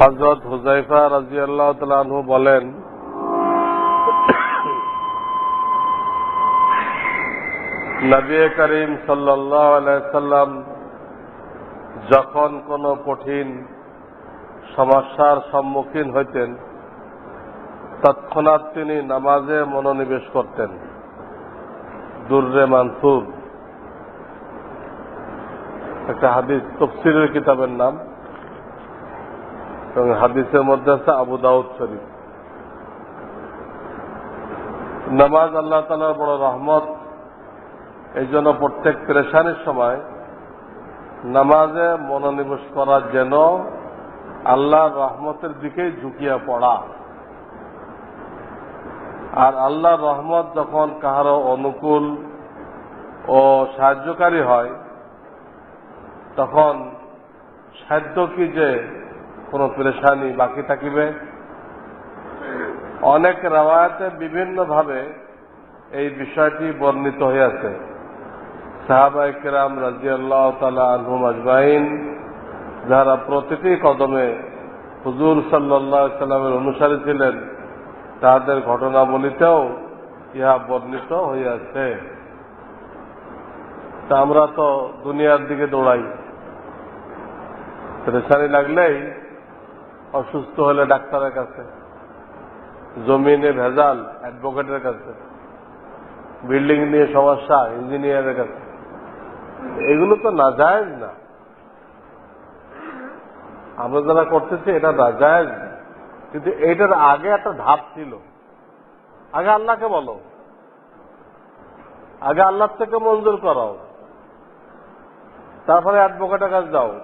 হজরত হুজাইফা রাজি আল্লাহ তালু বলেন, নবী করিম সাল্লাম যখন কোনো কঠিন সমস্যার সম্মুখীন হইতেন, তৎক্ষণাৎ তিনি নামাজে মনোনিবেশ করতেন। দুর্রে মানসুর। একটা হাদিস, তফসিরের কিতাবের নাম। এবং হাদিসের মধ্যে আছে আবু দাউদ শরীফ। নামাজ আল্লাহ তালার বড় রহমত। এই জন্য প্রত্যেক প্রেশানির সময় নামাজে মনোনিবেশ করার যেন আল্লাহর রহমতের দিকেই ঝুঁকিয়া পড়া। আর আল্লাহর রহমত যখন কাহারও অনুকূল ও সাহায্যকারী হয়, তখন সাধ্য কি যে কোন পেরেশানি বাকি থাকিবে? অনেক রাওয়ায়তে বিভিন্নভাবে এই বিষয়টি বর্ণিত হইয়াছে। সাহাবাই কেরাম রাজিয়াল্লাহ তালা আলহুম আজমাইন, যারা প্রতিটি কদমে হুজুর সাল্লাহ সাল্লামের অনুসারী ছিলেন, তাদের ঘটনাবলিতেও ইহা বর্ণিত হইয়াছে। আমরা তো দুনিয়ার দিকে দৌড়াই। পেরেশানি লাগলেই অসুস্থ হলে ডাক্তারের কাছে, জমিনে ভেজাল অ্যাডভোকেটের কাছে বিল্ডিং নিয়ে সমস্যা ইঞ্জিনিয়ারের কাছে। এগুলো তো না যায় না। আমরা যারা করতেছি, এটা না যায় না। কিন্তু এইটার আগে একটা ধাপ ছিল। আগে আল্লাহকে বলো। আগে আল্লাহ থেকে মঞ্জুর করাও। তারপরে অ্যাডভোকেটের কাছে যাও।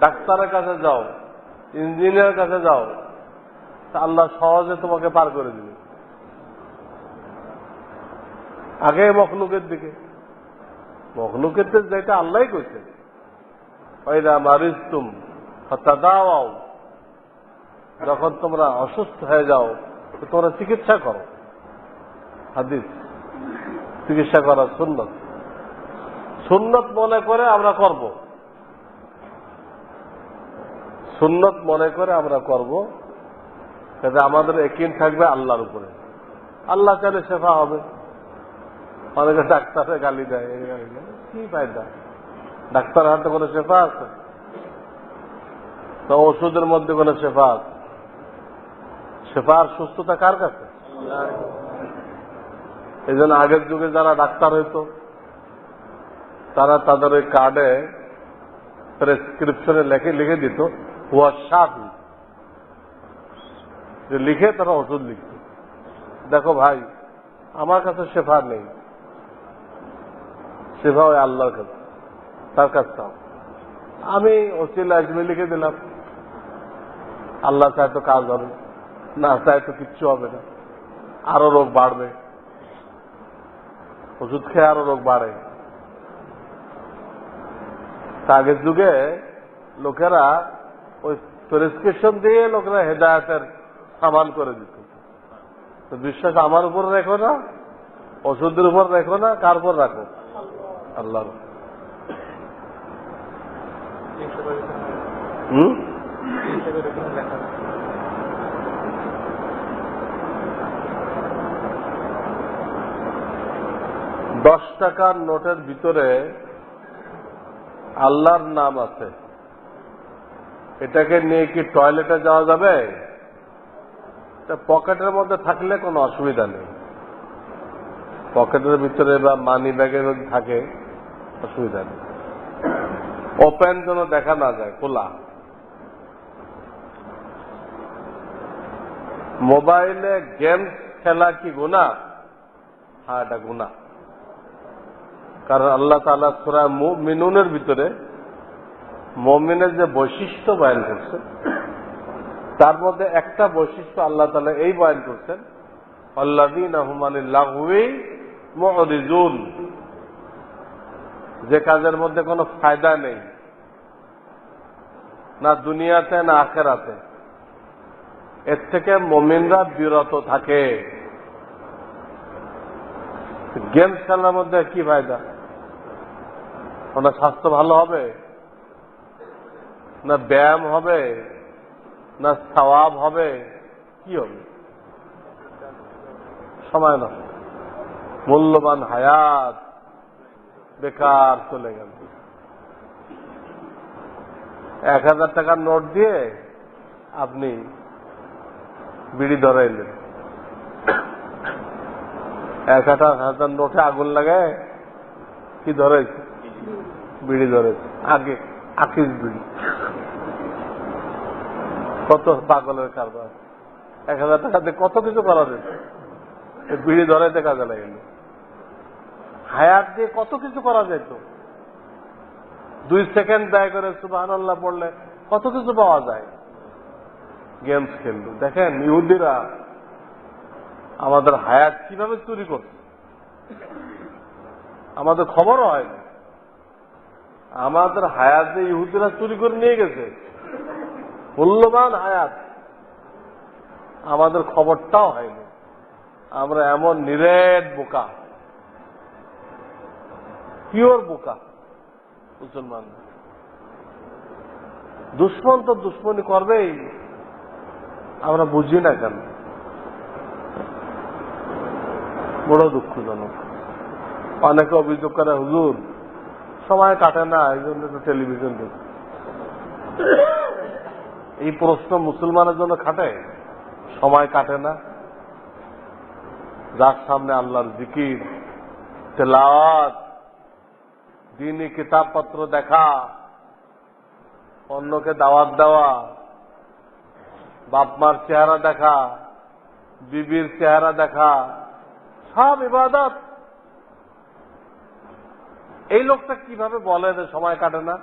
ডাক্তারের কাছে যাও। ইঞ্জিনিয়ারের কাছে যাও। আল্লাহ সহজে তোমাকে পার করে দিবে। আগে মখলুকের দিকে। মখলুকের যেটা আল্লাহ কইছে ওইরা মারিস তুম দাও যখন তোমরা অসুস্থ হয়ে যাও তোমরা চিকিৎসা করো। হাদিস। চিকিৎসা করা সুন্নত। সুন্নত মনে করে আমরা করব। সুন্নত মনে করে আমরা করব। যাতে আমাদের একিন থাকবে আল্লাহর উপরে। আল্লাহ চাইলে শেফা হবে। অনেকে ডাক্তারে গালি দেয়। কি ফায়দা? ডাক্তার হাতে কোনো শেফা আছে? তো ওষুধের মধ্যে কোনো শেফা আছে? শেফার সুস্থতা কার কাছে? এই জন্য আগের যুগে যারা ডাক্তার হইতো, তারা তাদের ওই কার্ডে প্রেসক্রিপশনে লেখে, লিখে দিত। হুয়া যে লিখে তারা ওষুধ লিখত দেখো ভাই, আমার কাছে শেফা নেই। শেফা ওই আল্লাহর কাছে। তার কাছে আমি ওসিল আজমি লিখে দিলাম। আল্লাহ চায় তো কাজ হবে, না চায় তো কিচ্ছু হবে না। আরও রোগ বাড়বে। ওষুধ খেয়ে আরও রোগ বাড়ে। আগের যুগে লোকেরা ওই প্রেসক্রিপশন দিয়ে লোকেরা হেদায়তের সামান করে দিত। বিশ্বাস আমার উপর রেখো না, ওষুধের উপর রেখো না, কার উপর রাখো? আল্লাহর হুম? দশ টাকার নোটের ভিতরে আল্লাহর নাম আছে। এটাকে নিয়ে কি টয়লেটে যাওয়া যাবে? তা পকেটের মধ্যে থাকলে কোনো অসুবিধা নেই। পকেটের ভিতরে বা মানি ব্যাগের যদি থাকে, অসুবিধা নেই। ওপেন যেন দেখা না যায়, খোলা। মোবাইলে গেম খেলা কি গুণা হ্যাঁ এটা গুণা কারণ আল্লাহ তালা সুরা মিনুনের ভিতরে মমিনের যে বৈশিষ্ট্য বয়ান করছেন, তার মধ্যে একটা বৈশিষ্ট্য আল্লাহ তালা এই বয়ান করছেন আল্লাদিন আহমানিল্লাহুই যে কাজের মধ্যে কোনো ফায়দা নেই, না দুনিয়াতে, না আখেরাতে। এর থেকে মমিনরা বিরত থাকে। গেম খেলার মধ্যে কি ফায়দা? ওনার স্বাস্থ্য ভালো হবে? না ব্যায়াম হবে, না সওয়াব হবে, কি হবে? সময় নষ্ট। মূল্যবান হায়াত বেকার চলে গেল। এক হাজার টাকার নোট দিয়ে আপনি বিড়ি ধরাইলেন। এক হাজার হাজার নোটে আগুন লাগায় কি ধরেছে বিড়ি ধরেছে আগে আকিস বিড়ি। কত পাগলের কারবার? এক হাজার টাকা দিয়ে কত কিছু করা যেত বিড়ি ধরাইতে কাজে লাগেনি হায়াত দিয়ে কত কিছু করা যেত দুই সেকেন্ড ব্যয় করে সুবাহ পড়লে কত কিছু পাওয়া যায়? গেমস খেলল। দেখেন ইহুদিরা আমাদের হায়াত কীভাবে চুরি করছে? আমাদের খবরও হয় আমাদের হায়াতে ইহুদিরা চুরি করে নিয়ে গেছে। মূল্যবান হায়াত আমাদের খবরটাও হয়নি। আমরা এমন নিরেট বোকা। পিওর বোকা, মুসলমান। দুশ্মন তো দুশ্মনী করবেই। আমরা বুঝি না কেন? বড় দুঃখজনক। অনেকে অভিযোগ করে, হুজুর, সময় কাটে না, এই জন্য তো টেলিভিশন দেখি এই প্রশ্ন মুসলমানের জন্য খাটে? সময় কাটে না। যার সামনে আল্লাহর জিকির, তেলাওয়াত দিনই কিতাবপত্র দেখা, অন্যকে দাওয়াত দেওয়া, বাপমার চেহারা দেখা, বিবির চেহারা দেখা, সব ইবাদত। এই লোকটা কীভাবে বলে যে সময় কাটে না?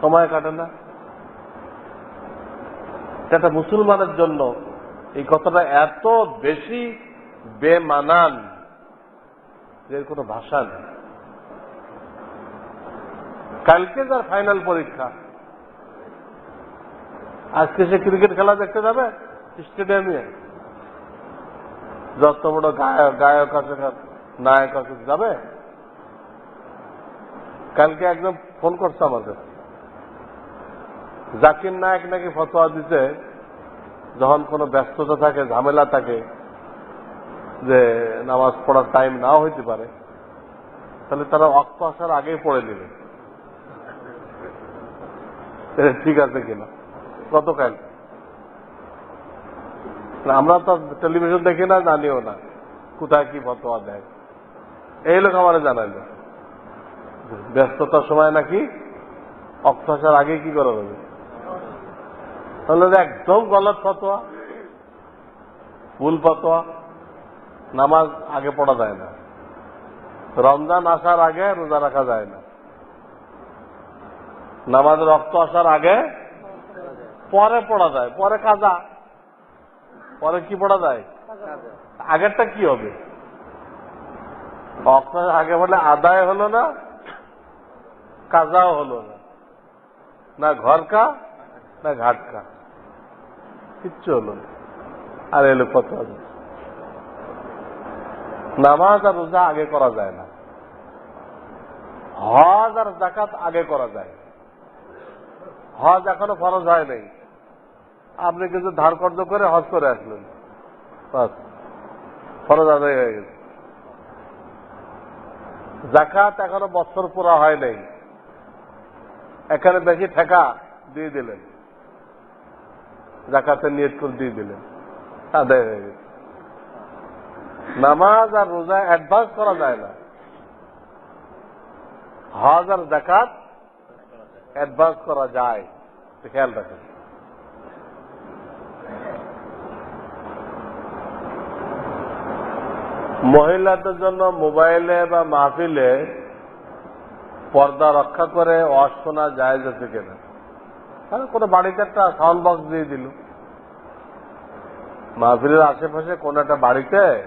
সময় কাটে না। এটা মুসলমানের জন্য এই কথাটা এত বেশি বেমানান যে কোনো ভাষা নেই। কালকে যার ফাইনাল পরীক্ষা, আজকে সে ক্রিকেট খেলা দেখতে যাবে স্টেডিয়ামে যত বড় গায়ক গায়ক আছে, নায়ক আছে, যাবে। কালকে একদম ফোন করছে আমাদের জাকির নায়ক নাকি ফতোয়া দিতে যখন কোনো ব্যস্ততা থাকে, ঝামেলা থাকে, যে নামাজ পড়ার টাইম নাও হইতে পারে, তাহলে তারা অক্ত আসার আগেই পড়ে নেবে। ঠিক আছে কিনা? গতকাল। আমরা তো টেলিভিশন দেখি না, জানিও না, কোথায় কি ফতোয়া দেয়। এই লোক আমার জানাইল। ব্যস্ততার সময় নাকি অক্ত আসার আগে কি করা যাবে? তাহলে একদম গলত ফতোয়া ভুল ফতোয়া, নামাজ আগে পড়া যায় না। রমজান আসার আগে রোজা রাখা যায় না। নামাজ রক্ত আসার আগে পরে পড়া যায়। পরে কাজা। পরে কি পড়া যায়? আগেরটা কি হবে? রক্ত আগে বলে আদায় হলো না, কাজাও হলো না। না ঘর কা না ঘাট কা কিচ্ছু হলো না। আর এলো কত নামাজ আর রোজা আগে করা যায় না। হজ আর জাকাত আগে করা যায়। হজ এখনও ফরজ হয় নাই। আপনি কিছু ধার কর্জ করে হজ করে আসলেন। ফরজ আদায় হয়ে গেছে। জাকাত এখনও বছর পুরা হয় নাই। এখানে বেশি ঠেকা দিয়ে দিলেন। জাকাতের নিয়ত করে দিয়ে দিলেন। আদায় হয়ে গেছে নামাজ আর রোজা অ্যাডভান্স করা যায় না। হজ আর জাকাত অ্যাডভান্স করা যায়। খেয়াল রাখেন। মহিলাদের জন্য মোবাইলে বা মাহফিলে পর্দা রক্ষা করে অশ শোনা যায় যাচ্ছে কিনা? কোনো বাড়িতে একটা সাউন্ড বক্স দিয়ে দিল। মাহফিলের আশেপাশে কোন একটা বাড়িতে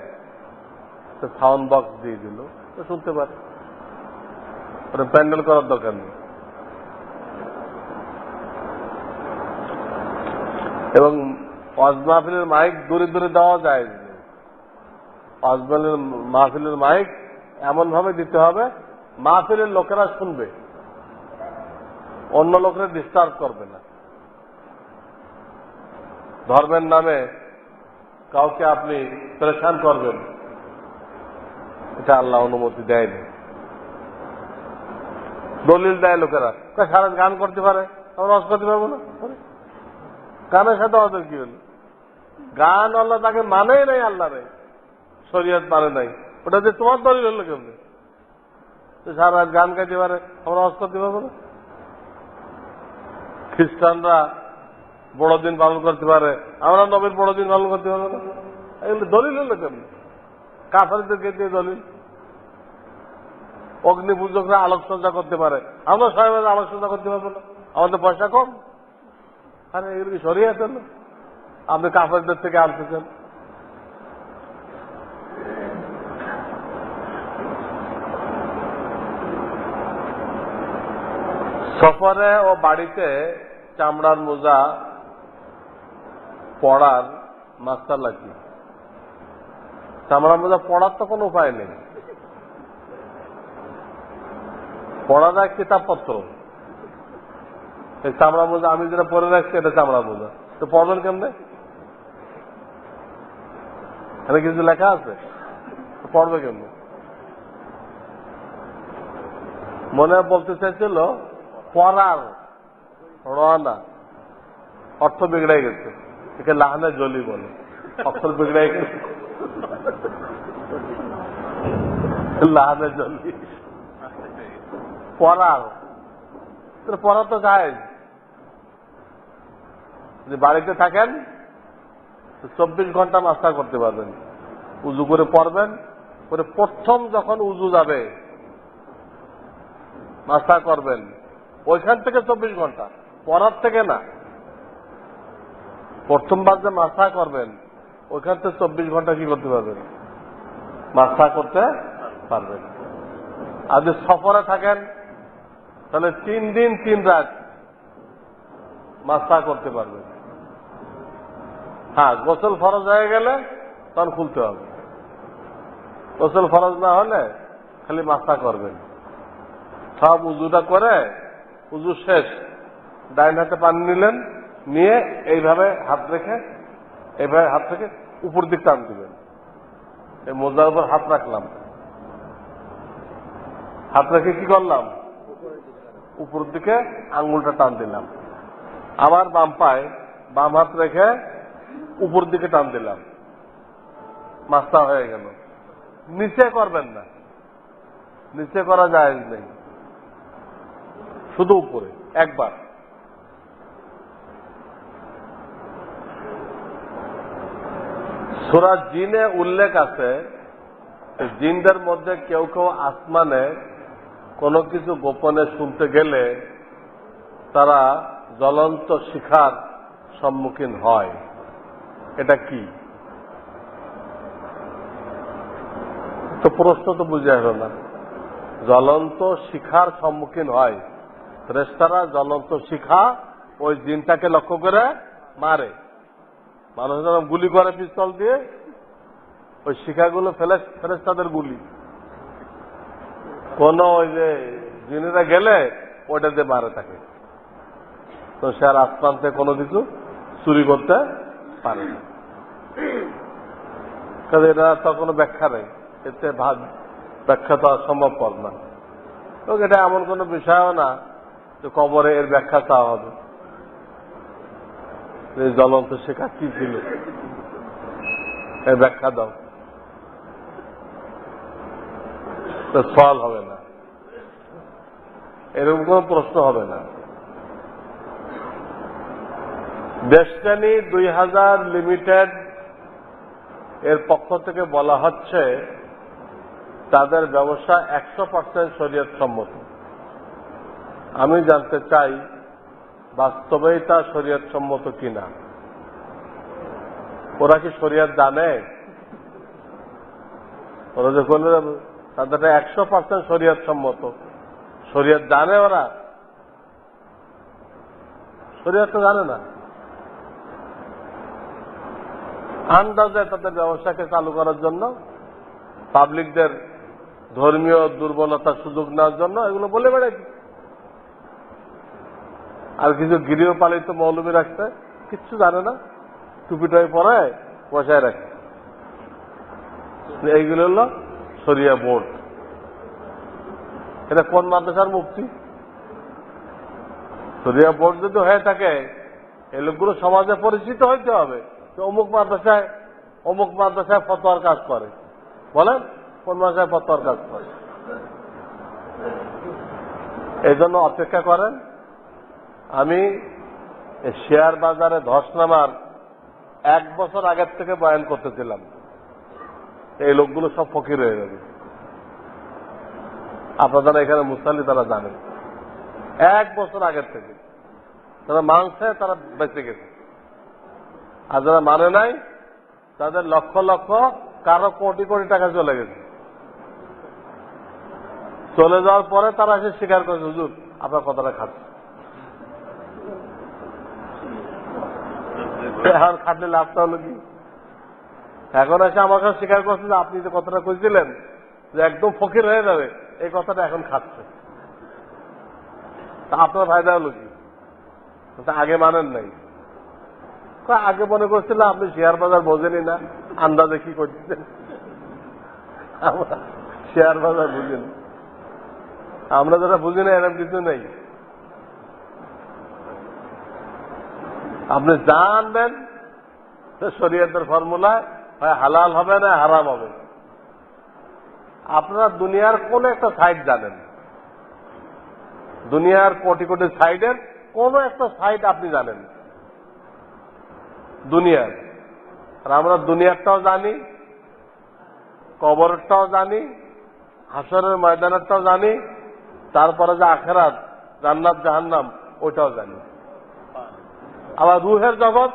সাউন্ড বক্স দিয়ে দিল। তো শুনতে পারে। ওটা প্যান্ডেল করার দরকার নেই এবং ওয়াজ মাহফিলের মাইক দূরে দূরে দেওয়া যায়। ওয়াজমালের মাহফিলের মাইক এমন ভাবে দিতে হবে, মাহফিলের লোকেরা শুনবে। অন্য লোকেরা ডিস্টার্ব করবে না। ধর্মের নামে কাউকে আপনি পরেশান করবেন, এটা আল্লাহ অনুমতি দেয়নি। দলিল দেয় লোকেরা সারা গান করতে পারে আমরা রস করতে পারব না? গানের সাথে আমাদের কি হলো? গান আল্লাহ তাকে মানেই নাই, আল্লাহ নেই, শরীয়ত মানে নাই। ওটা যে তোমার দলিল হলো কেমনি? সারা রাত গান গাইতে পারে আমরা রস করতে পারব না? খ্রিস্টানরা বড়দিন পালন করতে পারে। আমরা নবীর বড়দিন পালন করতে পারব না। এগুলো দলিল হলো কেমনি? কাফারিদেরকে দিয়ে দলিল? অগ্নি পূজকরা আলোকসজ্জা করতে পারে। আমরা সবাই আলোকসজ্জা করতে পারব না। আমাদের পয়সা কম। আরে, এগুলো কি সরিয়ে আছেন? না আপনি কাফারিদের থেকে আনতেছেন। সফরে ও বাড়িতে চামড়ার মোজা পড়ার মাস্টার লাগি চামড়ার মোজা পড়ার তো কোনো উপায় নেই। পড়া যায় কিতাবপত্র। এই চামড়া মোজা আমি যেটা পরে রাখছি এটা চামড়া মোজা তো পড়বেন কেমনে? এখানে কিছু লেখা আছে? পড়বে কেমনে? মনে বলতে চাইছিল, পড়ার রওনা। অর্থ বিগড়ে গেছে। একে লাহানে জলি বলে। অক্ষর বিগড়াই গেছে লাহানে জলি। পড়ার পড়া তো যায় যদি বাড়িতে থাকেন চব্বিশ ঘণ্টা নাস্তা করতে পারবেন। উজু করে পড়বেন। করে প্রথম যখন উজু যাবে, নাস্তা করবেন। ওইখান থেকে চব্বিশ ঘণ্টা। পড়ার থেকে না। প্রথমবার যে নাস্তা করবেন, ওইখান থেকে চব্বিশ ঘণ্টা কি করতে পারবেন? নাস্তা করতে পারবেন। আর যদি সফরে থাকেন, তাহলে তিন দিন, তিন রাত মাস্তা করতে পারবেন। হ্যাঁ গোসল ফরজ হয়ে গেলে তখন খুলতে হবে। গোসল ফরজ না হলে খালি মাস্তা করবেন। সব উজুটা করে উজু শেষ। ডাইন হাতে পানি নিলেন নিয়ে এইভাবে হাত রেখে, এইভাবে হাত রেখে উপর দিক টান দিবেন এই মোজার উপর হাত রাখলাম। হাত রেখে কি করলাম? উপর দিকে আঙ্গুলটা টান দিলাম। আবার বাম পায়ে বাম হাত রেখে উপর দিকে টান দিলাম। মাস্তা হয়ে গেল। নিচে করবেন না। নিচে করা যায় নেই। শুধু উপরে, একবার। সুরা জিনে উল্লেখ আছে জিনদের মধ্যে কেউ কেউ আসমানে কোনো কিছু গোপনে শুনতে গেলে তারা জ্বলন্ত শিখার সম্মুখীন হয়। এটা কি? তো প্রশ্ন তো বুঝে হলো না। জ্বলন্ত শিখার সম্মুখীন হয়। রেস্তারা জ্বলন্ত শিখা ওই জিনটাকে লক্ষ্য করে মারে। মানুষ যখন গুলি করে পিস্তল দিয়ে ওই শিখাগুলো ফেলে ফেরেস্তাদের গুলি। কোন ওই যে জিনেরা গেলে দিয়ে মারে থাকে তো সে আর আসমান কোনো কিছু চুরি করতে পারে না। কাজে এটা তো কোনো ব্যাখ্যা নেই। এতে ভাগ ব্যাখ্যা তো সম্ভবপর না। তো এটা এমন কোনো বিষয়ও না যে কবরে এর ব্যাখ্যা চাওয়া হবে। জ্বলন্ত শেখা কি ছিল ব্যাখ্যা দাও সল হবে না এরকম কোন প্রশ্ন হবে না দেশটানি দুই হাজার লিমিটেড এর পক্ষ থেকে বলা হচ্ছে তাদের ব্যবসা একশো পার্সেন্ট শরীয়ত সম্মত আমি জানতে চাই বাস্তবেই তা শরীয়ত সম্মত কিনা? ওরা কি শরীয়ত জানে? ওরা যে করলে তাদের একশো পার্সেন্ট শরীয়ত সম্মত। শরীয়ত জানে ওরা? শরীয়ত তো জানে না। আন্দাজে তাদের ব্যবসাকে চালু করার জন্য পাবলিকদের ধর্মীয় দুর্বলতার সুযোগ নেওয়ার জন্য এগুলো বলে বেড়াই আর কিছু গৃহপালিত মৌলবী রাখছে কিচ্ছু জানে না টুপিটাই পরে বসায় রাখে। এইগুলো হলো সরিয়া বোর্ড। এটা কোন মাদ্রাসার মুক্তি? সরিয়া বোর্ড যদি হয়ে থাকে এই লোকগুলো সমাজে পরিচিত হইতে হবে অমুক মাদ্রাসায় অমুক মাদ্রাসায় ফতোয়ার কাজ করে। বলেন, কোন মাদ্রাসায় ফতোয়ার কাজ করে? এই জন্য অপেক্ষা করেন। আমি শেয়ার বাজারে ধস নামার এক বছর আগের থেকে বয়ান করতেছিলাম। এই লোকগুলো সব ফকির হয়ে যাবে আপনারা এখানে মুসাল্লি তারা জানেন। এক বছর আগের থেকে তারা মানছে তারা বেঁচে গেছে। আর যারা মানে নাই, তাদের লক্ষ লক্ষ, কারও কোটি কোটি টাকা চলে গেছে। চলে যাওয়ার পরে তারা এসে স্বীকার করেছে, হুজুর, আপনার কথাটা খাচ্ছে। এখন খাটলে লাভটা হলো কি? এখন এসে আমার কাছে স্বীকার করছে যে আপনি যে কথাটা কইছিলেন, যে একদম ফকির হয়ে যাবে, এই কথাটা এখন খাচ্ছে তা আপনার ফায়দা হলো কি? আগে মানেন নাই। আগে মনে করছিলাম, আপনি শেয়ার বাজার বোঝেনি না, আন্দাজে কি করছেন শেয়ার বাজার বুঝি না আমরা যারা বুঝি না এরকম কিছু নেই। আপনি জানবেন তো শরীয়তের ফর্মুলা হয় হালাল হবে না হারাম হবে। আপনারা দুনিয়ার কোন একটা সাইড জানেন। দুনিয়ার কোটি কোটি সাইডের কোন একটা সাইড আপনি জানেন। দুনিয়ার। আর আমরা দুনিয়ারটাও জানি, কবরটাও জানি, হাসরের ময়দানেরটাও জানি, তারপরে যে আখেরাত, জান্নাত, জাহান্নাম ওটাও জানি। আবার রুহের জগৎ,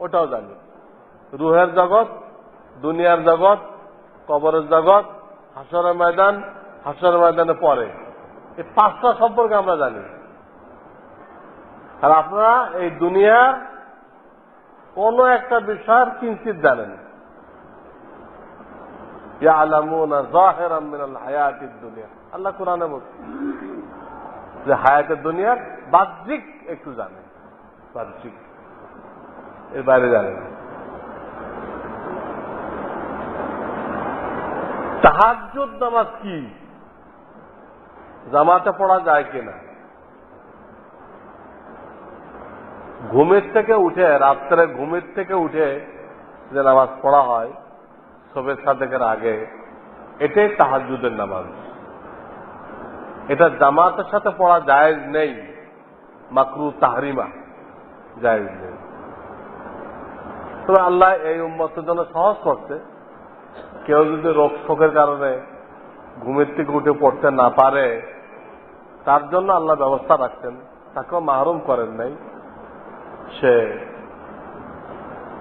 ওটাও জানি। রুহের জগৎ, দুনিয়ার জগৎ, কবরের জগৎ, হাসরের ময়দান, হাসরের ময়দানে পরে এই পাঁচটা সম্পর্কে আমরা জানি। আর আপনারা এই দুনিয়ার কোন একটা বিষয়ের কিঞ্চিত জানেন। আল্লাহ কোরআনে বলছে যে হায়াতের দুনিয়ার বাহ্যিক একটু জানে বাহ্যিক এর বাইরে জানে না। তাহাজ্জুদ নামাজ কি? জামাতে পড়া যায় কিনা? ঘুমের থেকে উঠে, রাত্রে ঘুমের থেকে উঠে যে নামাজ পড়া হয় সবের সাদেকের আগে, এটাই তাহাজুদের নামাজ। এটা জামাতের সাথে পড়া যায় নেই, মাকরু তাহরিমা। তবে আল্লাহ এই উম্মতের জন্য সহজ করছে। কেউ যদি রোগ শোকের কারণে ঘুমের থেকে উঠে পড়তে না পারে, তার জন্য আল্লাহ ব্যবস্থা রাখছেন। তাকেও মাহরুম করেন নাই। সে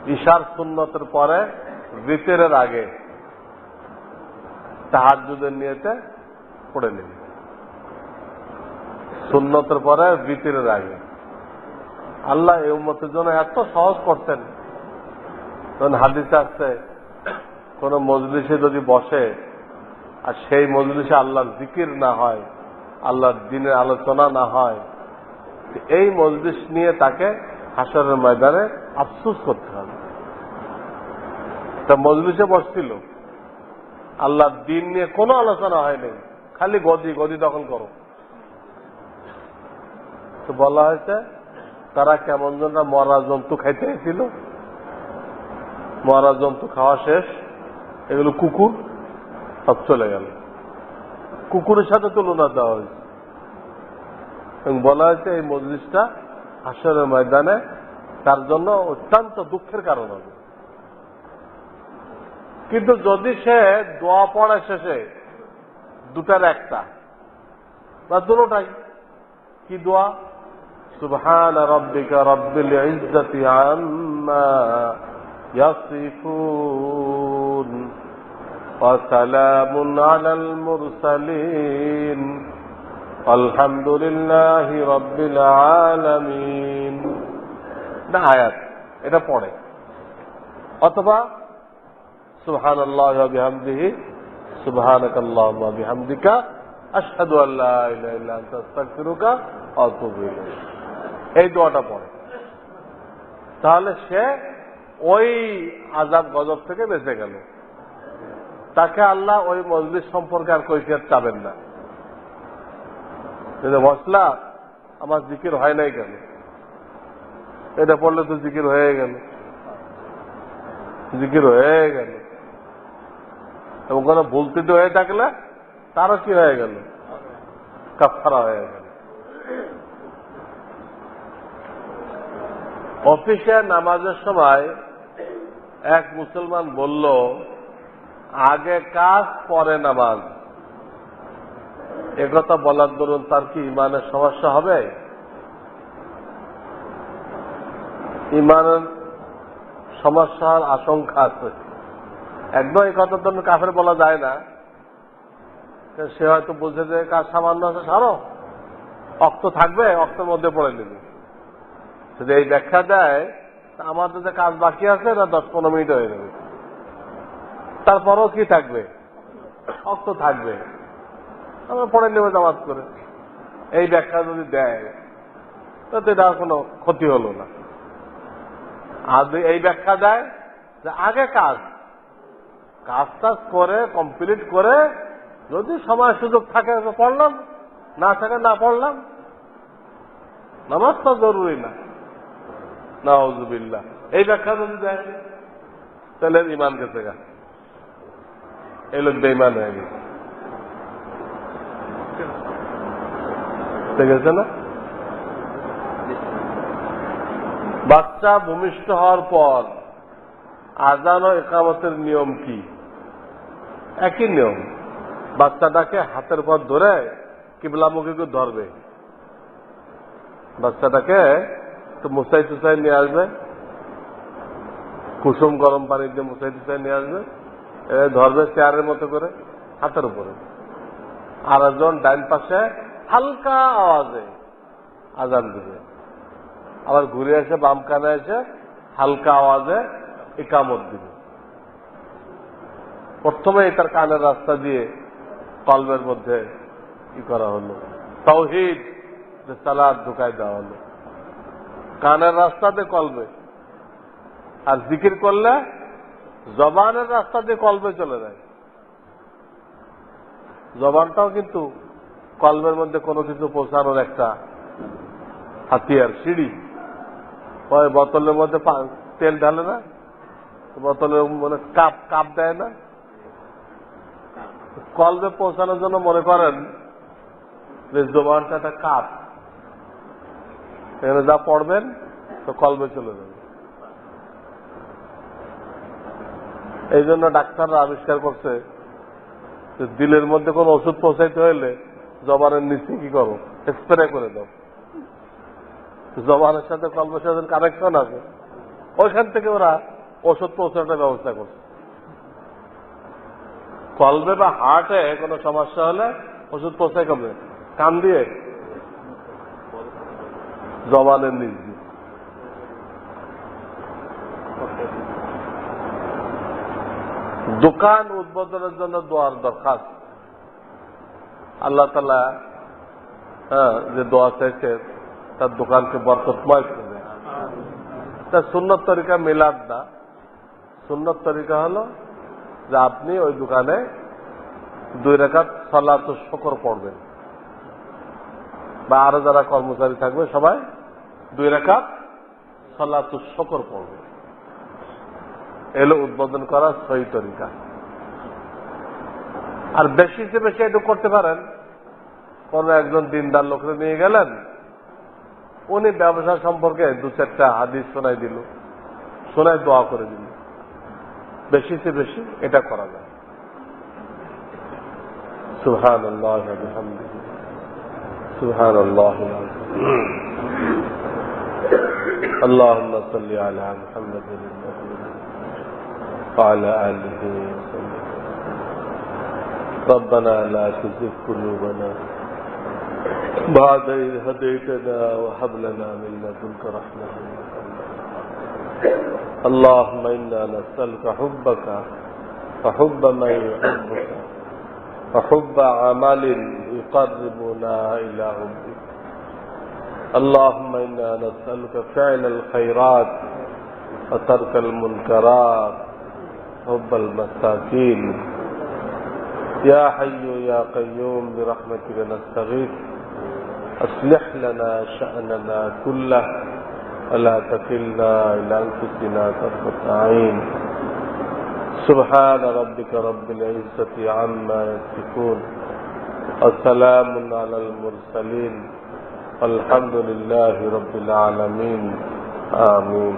ঈশার সুন্নতের পরে ভিতরের আগে তাহাজুদের নিয়েতে পড়ে নিন সুন্নতের পরে ভিতরের আগে। আল্লাহ এই উম্মতের জন্য এত সহজ করতেন। তখন হাদিসে আসছে কোন মজলিসে যদি বসে আর সেই মজলিসে আল্লাহর জিকির না হয়, আল্লাহর দিনের আলোচনা না হয় এই মজলিস নিয়ে তাকে হাসরের ময়দানে আফসুস করতে হবে। তা মজলিসে বসছিল, আল্লাহর দিন নিয়ে কোনো আলোচনা হয়নি, খালি গদি গদি দখল করো। তো বলা হয়েছে তারা কেমন যেন মরা জন্তু খাইতে এসেছিল। মরা জন্তু খাওয়া শেষ, এগুলো কুকুর সব চলে গেল। কুকুরের সাথে তুলনা দেওয়া হয়েছে। এবং বলা হয়েছে এই মজলিসটা হাসরের ময়দানে তার জন্য অত্যন্ত দুঃখের কারণ হবে। কিন্তু যদি সে দোয়া পড়ে শেষে দুটার একটা বা দুটাই কি দোয়া? সুবহান রব্বিকা রব্বিল ইজ্জতি আম্মা ইয়াসিফুন وسلام على المرسلين الحمد لله رب العالمين না আয়াত এটা পড়ে অথবা সুবহান আল্লাহ বিহামদিহি সুবহানাক আল্লাহুম্মা বিহামদিকা আশহাদু আল্লা ইলাহা ইল্লা আনতা আস্তাগফিরুকা ওয়া আতুবু ইলাইক এই দোয়াটা পড়ে। তাহলে সে ওই আজাব গজব থেকে বেঁচে গেল। তাকে আল্লাহ ওই মজলিস সম্পর্কে আর কৈফিয়ত চাবেন না। মশলা, আমার জিকির হয় নাই কেন? এটা পড়লে তো জিকির হয়ে গেল। জিকির হয়ে গেল। এবং কোনো বলতে হয়ে থাকলে তারও কি হয়ে গেল? কাফারা হয়ে গেল। অফিসে নামাজের সময় এক মুসলমান বলল, আগে কাজ, পরে নামাজ। একথা বলার দরুন তার কি ইমানের সমস্যা হবে? ইমানের সমস্যার আশঙ্কা আছে। একদম এই কথার জন্য কাফের বলা যায় না। সে হয়তো বলছে যে কাজ সামান্য আছে, সারো। অক্ত থাকবে, অক্তের মধ্যে পড়ে নেবে। যদি এই ব্যাখ্যা দেয় আমাদের যে কাজ বাকি আছে না দশ পনেরো মিনিট হয়ে যাবে। তারপরও কি থাকবে? অক্ত থাকবে। আমরা পড়ে নেবে জামাত করে এই ব্যাখ্যা যদি দেয়, তাতে তার কোনো ক্ষতি হলো না। আর এই ব্যাখ্যা দেয়, যে আগে কাজ কাজ টাজ করে কমপ্লিট করে, যদি সময় সুযোগ থাকে পড়লাম। না থাকে, না পড়লাম। নামাজ তো জরুরি না। নাউজুবিল্লাহ এই ব্যাখ্যা যদি দেয়, তাহলে ইমান গেছে গা। এই লোক বেইমান হয়ে গেছে। গেছে না? বাচ্চা ভূমিষ্ঠ হওয়ার পর আজান ও একামতের নিয়ম কি? একই নিয়ম। বাচ্চাটাকে হাতের পর ধরে কিবলামুখী ধরবে। বাচ্চাটাকে তো মুসাই টুসাই নিয়ে আসবে? কুসুম গরম পানি দিয়ে মুসাই টুসাই নিয়ে আসবে? ধরবে চেয়ারের মতো করে, হাতের উপরে। আর একজন ডাইন পাশে হালকা আওয়াজে আজান দিবে। আবার ঘুরে এসে বাম কানে এসে হালকা আওয়াজে একামত দিবে। প্রথমে তার কানের রাস্তা দিয়ে কলমের মধ্যে ই করা হলো। তৌহিদ সালাদ ঢুকাই দেওয়া হলো। কানের রাস্তাতে কলবে। আর জিকির করলে জবানের রাস্তা দিয়ে কলবে চলে যায়। জবানটাও কিন্তু কলমের মধ্যে কোনো কিছু পৌঁছানোর একটা হাতিয়ার, সিঁড়ি। ওই বোতলের মধ্যে তেল ঢালে না, বোতলের মানে কাপ কাপ দেয় না। কলবে পৌঁছানোর জন্য মনে করেন যে জবানটা একটা কাপ। এখানে যা পড়বেন, তো কলবে চলে যাবে। এই জন্য ডাক্তাররা আবিষ্কার করছে যে দিলের মধ্যে কোন ওষুধ পৌঁছাইতে হইলে জবানের নিচে কি করো? স্প্রে করে দাও। জবানের সাথে কলমের সাথে কানেকশন আছে। ওইখান থেকে ওরা ওষুধ পৌঁছানোর ব্যবস্থা করছে। কলবে বা হার্টে কোনো সমস্যা হলে ওষুধ পৌঁছায় কমবে কান দিয়ে? জবানের নিচ দিয়ে। দোকান উদ্বোধনের জন্য দোয়ার দরখাস্ত আল্লাহ তালা হ্যাঁ যে দোয়া চাইছে, তার দোকানকে বরকতময় করে দেয়। তার সুন্নত তরিকা মিলাদ না। সুন্নত তরিকা হলো যে আপনি ওই দোকানে দুই রেখাত সলাত শকর পড়বেন। বা আরও যারা কর্মচারী থাকবে, সবাই দুই রেখাত সলাত শকর পড়বে। এলো উদ্বোধন করা সহি তরিকা। আর বেশি সে বেশি একটু করতে পারেন, কোন একজন দিনদার লোকরে নিয়ে গেলেন, উনি ব্যবসা সম্পর্কে দু চারটা হাদিস শোনাই দিল শোনায় দোয়া করে দিল। বেশি সে বেশি এটা করা যায়। সুহান সুহান اللهم صل على محمد وعلى آله وسلم. ربنا لا تزغ قلوبنا بعد إذ هديتنا وهب لنا من لدنك رحمة. اللهم إنا نسألك حبك وحب من يحبك وحب عمل يقربنا إلى حبك. اللهم إنا نسألك فعل الخيرات وترك المنكرات حب المساكين. يا حي يا قيوم برحمتك نستغيث. أصلح لنا شأننا كله ولا تكلنا إلى أنفسنا طرفة عين. سبحان ربك رب العزة عما يصفون. وسلام على المرسلين. الحمد لله رب العالمين. آمين.